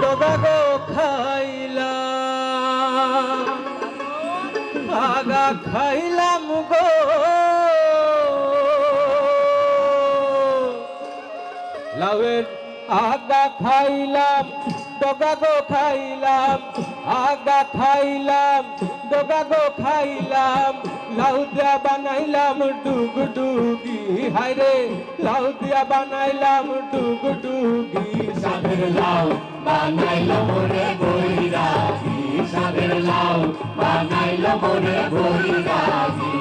ডগা গো খাইলাম আগা খাইলাম গো। লাউয়ের আগা খাইলাম, ডগা গো খাইলাম, আগা খাইলাম, ডগা গো খাইলাম। লাউ দিয়া বানাইলাম ডুগ ডুগি হায়রে লাউ দিয়া বানাইলাম ডুগ ডুগি সাদের লাউ বানাইল মোরে বৈরাগী সাদের লাউ বানাইল মোরে বৈরাগী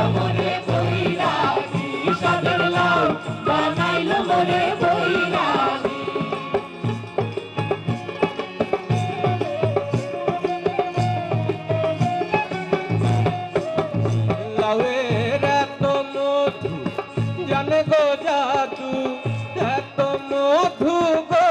বানাইলো মোরে সাদের লাউ বানাইলো মোরে বৈরাগী। লাউয়ের এত মধু, জানে গো জাদু, এত মধু গো।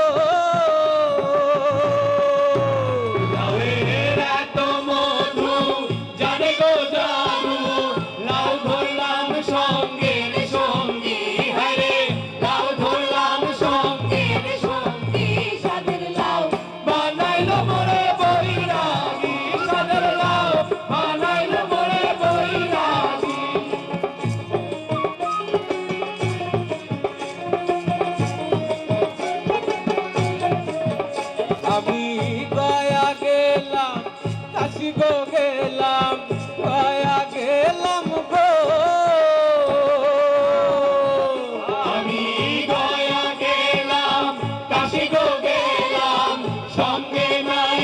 বুকে নাই